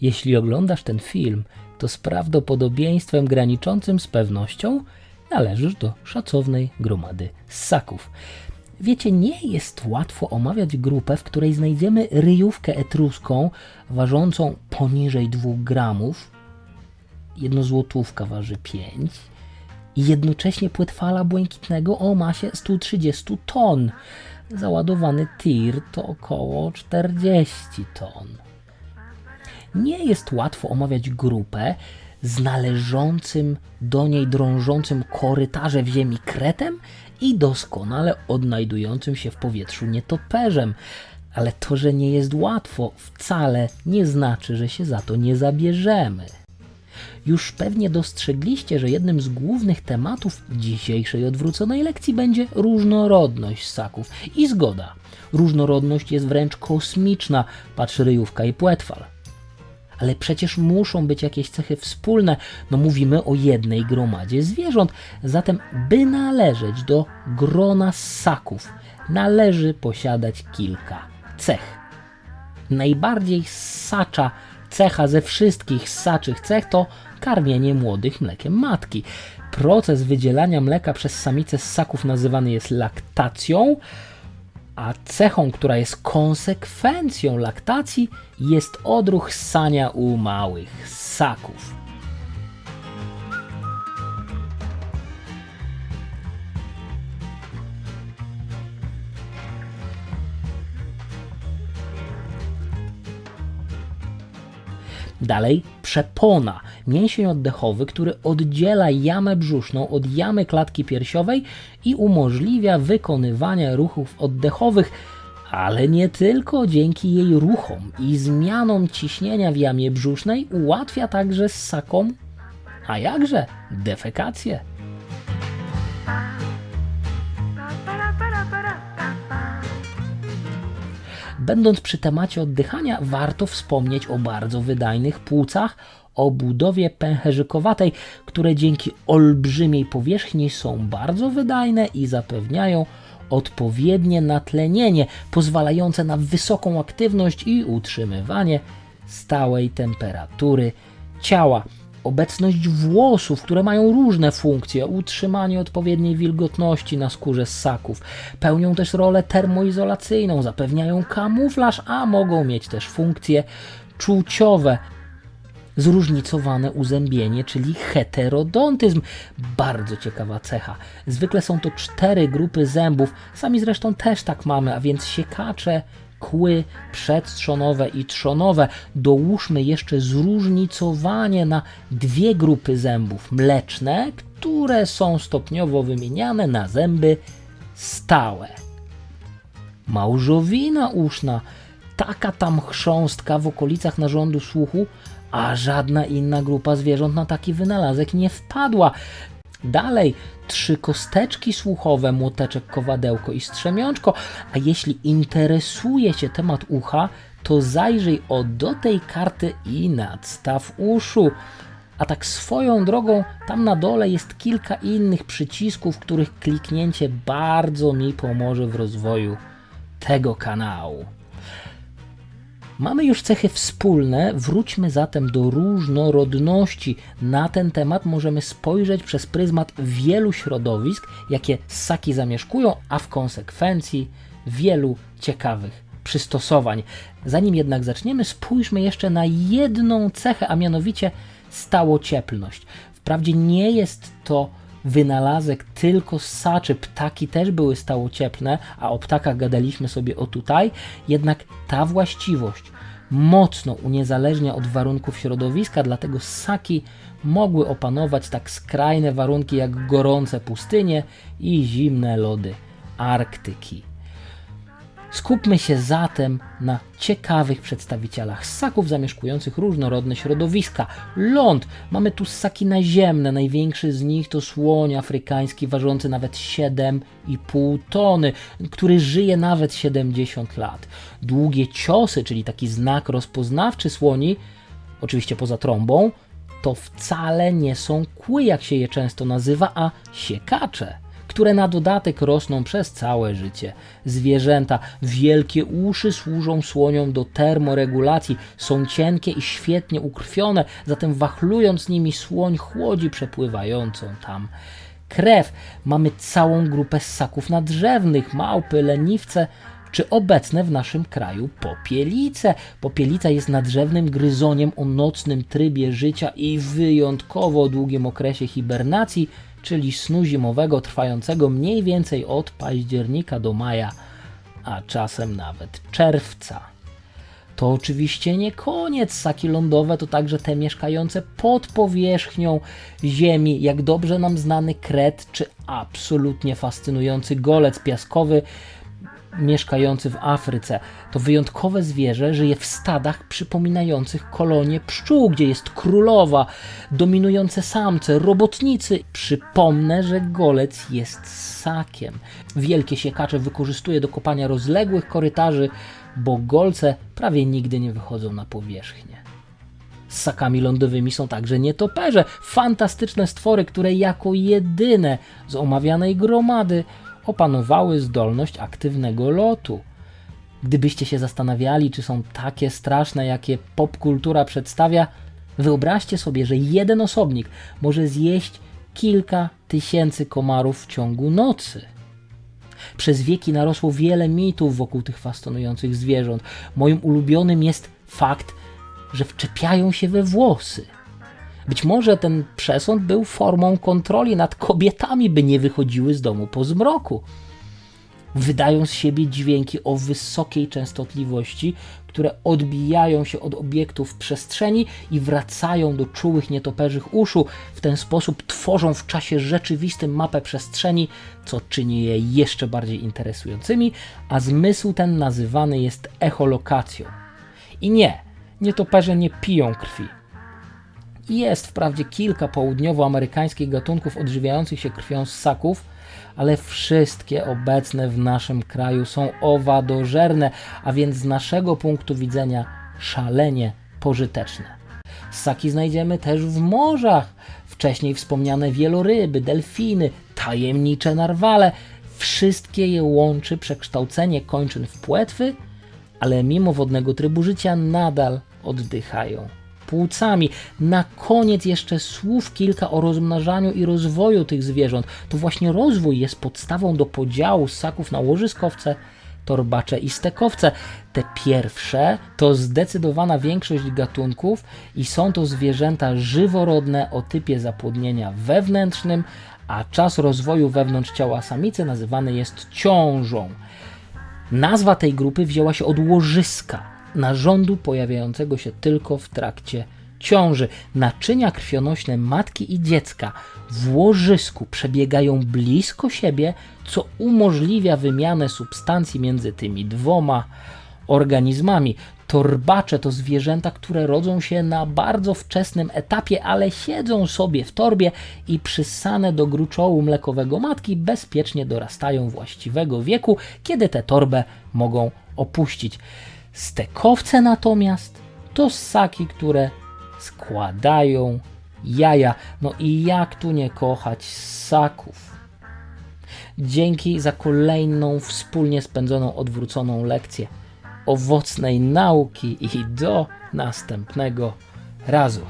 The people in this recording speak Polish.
Jeśli oglądasz ten film, to z prawdopodobieństwem graniczącym z pewnością należysz do szacownej gromady ssaków. Wiecie, nie jest łatwo omawiać grupę, w której znajdziemy ryjówkę etruską ważącą poniżej 2 gramów, jedno złotówka waży 5 i jednocześnie płetwala błękitnego o masie 130 ton. Załadowany tir to około 40 ton. Nie jest łatwo omawiać grupę z należącym do niej drążącym korytarze w ziemi kretem i doskonale odnajdującym się w powietrzu nietoperzem. Ale to, że nie jest łatwo, wcale nie znaczy, że się za to nie zabierzemy. Już pewnie dostrzegliście, że jednym z głównych tematów dzisiejszej odwróconej lekcji będzie różnorodność ssaków. I zgoda, różnorodność jest wręcz kosmiczna, patrz ryjówka i płetwal. Ale przecież muszą być jakieś cechy wspólne, no mówimy o jednej gromadzie zwierząt, zatem by należeć do grona ssaków, należy posiadać kilka cech. Najbardziej ssacza cecha ze wszystkich ssaczych cech to karmienie młodych mlekiem matki. Proces wydzielania mleka przez samice ssaków nazywany jest laktacją, a cechą, która jest konsekwencją laktacji, jest odruch ssania u małych ssaków. Dalej przepona, mięsień oddechowy, który oddziela jamę brzuszną od jamy klatki piersiowej i umożliwia wykonywanie ruchów oddechowych, ale nie tylko dzięki jej ruchom i zmianom ciśnienia w jamie brzusznej ułatwia także ssakom, a jakże defekację. Będąc przy temacie oddychania, warto wspomnieć o bardzo wydajnych płucach o budowie pęcherzykowatej, które dzięki olbrzymiej powierzchni są bardzo wydajne i zapewniają odpowiednie natlenienie, pozwalające na wysoką aktywność i utrzymywanie stałej temperatury ciała obecność włosów, które mają różne funkcje, utrzymanie odpowiedniej wilgotności na skórze ssaków. Pełnią też rolę termoizolacyjną, zapewniają kamuflaż, a mogą mieć też funkcje czuciowe. Zróżnicowane uzębienie, czyli heterodontyzm. Bardzo ciekawa cecha. Zwykle są to cztery grupy zębów, sami zresztą też tak mamy, a więc siekacze, kły przedtrzonowe i trzonowe. Dołóżmy jeszcze zróżnicowanie na dwie grupy zębów mleczne, które są stopniowo wymieniane na zęby stałe. Małżowina uszna, taka tam chrząstka w okolicach narządu słuchu, a żadna inna grupa zwierząt na taki wynalazek nie wpadła. Dalej, trzy kosteczki słuchowe, młoteczek, kowadełko i strzemiączko. A jeśli interesuje Cię temat ucha, to zajrzyj o do tej karty i nadstaw uszu. A tak swoją drogą, tam na dole jest kilka innych przycisków, których kliknięcie bardzo mi pomoże w rozwoju tego kanału. Mamy już cechy wspólne, wróćmy zatem do różnorodności. Na ten temat możemy spojrzeć przez pryzmat wielu środowisk, jakie ssaki zamieszkują, a w konsekwencji wielu ciekawych przystosowań. Zanim jednak zaczniemy, spójrzmy jeszcze na jedną cechę, a mianowicie stałocieplność. Wprawdzie nie jest to wynalazek tylko ssaczy. Ptaki też były stałocieplne, a o ptakach gadaliśmy sobie o tutaj. Jednak ta właściwość mocno uniezależnia od warunków środowiska, dlatego ssaki mogły opanować tak skrajne warunki jak gorące pustynie i zimne lody Arktyki. Skupmy się zatem na ciekawych przedstawicielach ssaków zamieszkujących różnorodne środowiska. Ląd. Mamy tu ssaki naziemne. Największy z nich to słoń afrykański ważący nawet 7,5 tony, który żyje nawet 70 lat. Długie ciosy, czyli taki znak rozpoznawczy słoni, oczywiście poza trąbą, to wcale nie są kły, jak się je często nazywa, a siekacze które na dodatek rosną przez całe życie. Zwierzęta, wielkie uszy służą słoniom do termoregulacji, są cienkie i świetnie ukrwione, zatem wachlując nimi słoń chłodzi przepływającą tam krew. Mamy całą grupę ssaków nadrzewnych, małpy, leniwce, czy obecne w naszym kraju popielice. Popielica jest nadrzewnym gryzoniem o nocnym trybie życia i wyjątkowo długim okresie hibernacji, czyli snu zimowego trwającego mniej więcej od października do maja, a czasem nawet czerwca. To oczywiście nie koniec. Ssaki lądowe to także te mieszkające pod powierzchnią ziemi, jak dobrze nam znany kret, czy absolutnie fascynujący golec piaskowy mieszkający w Afryce. To wyjątkowe zwierzę żyje w stadach przypominających kolonie pszczół, gdzie jest królowa, dominujące samce, robotnicy. Przypomnę, że golec jest ssakiem. Wielkie siekacze wykorzystuje do kopania rozległych korytarzy, bo golce prawie nigdy nie wychodzą na powierzchnię. Ssakami lądowymi są także nietoperze, fantastyczne stwory, które jako jedyne z omawianej gromady opanowały zdolność aktywnego lotu. Gdybyście się zastanawiali, czy są takie straszne, jakie popkultura przedstawia, wyobraźcie sobie, że jeden osobnik może zjeść kilka tysięcy komarów w ciągu nocy. Przez wieki narosło wiele mitów wokół tych fascynujących zwierząt. Moim ulubionym jest fakt, że wczepiają się we włosy. Być może ten przesąd był formą kontroli nad kobietami, by nie wychodziły z domu po zmroku. Wydają z siebie dźwięki o wysokiej częstotliwości, które odbijają się od obiektów w przestrzeni i wracają do czułych nietoperzych uszu. W ten sposób tworzą w czasie rzeczywistym mapę przestrzeni, co czyni je jeszcze bardziej interesującymi, a zmysł ten nazywany jest echolokacją. I nie, nietoperze nie piją krwi. Jest wprawdzie kilka południowoamerykańskich gatunków odżywiających się krwią ssaków, ale wszystkie obecne w naszym kraju są owadożerne, a więc z naszego punktu widzenia szalenie pożyteczne. Ssaki znajdziemy też w morzach. Wcześniej wspomniane wieloryby, delfiny, tajemnicze narwale. Wszystkie je łączy przekształcenie kończyn w płetwy, ale mimo wodnego trybu życia nadal oddychają płucami. Na koniec jeszcze słów kilka o rozmnażaniu i rozwoju tych zwierząt. To właśnie rozwój jest podstawą do podziału ssaków na łożyskowce, torbacze i stekowce. Te pierwsze to zdecydowana większość gatunków i są to zwierzęta żyworodne o typie zapłodnienia wewnętrznym, a czas rozwoju wewnątrz ciała samicy nazywany jest ciążą. Nazwa tej grupy wzięła się od łożyska, narządu pojawiającego się tylko w trakcie ciąży. Naczynia krwionośne matki i dziecka w łożysku przebiegają blisko siebie, co umożliwia wymianę substancji między tymi dwoma organizmami. Torbacze to zwierzęta, które rodzą się na bardzo wczesnym etapie, ale siedzą sobie w torbie i przysane do gruczołu mlekowego matki bezpiecznie dorastają właściwego wieku, kiedy tę torbę mogą opuścić. Stekowce natomiast to ssaki, które składają jaja. No i jak tu nie kochać ssaków? Dzięki za kolejną wspólnie spędzoną odwróconą lekcję owocnej nauki i do następnego razu.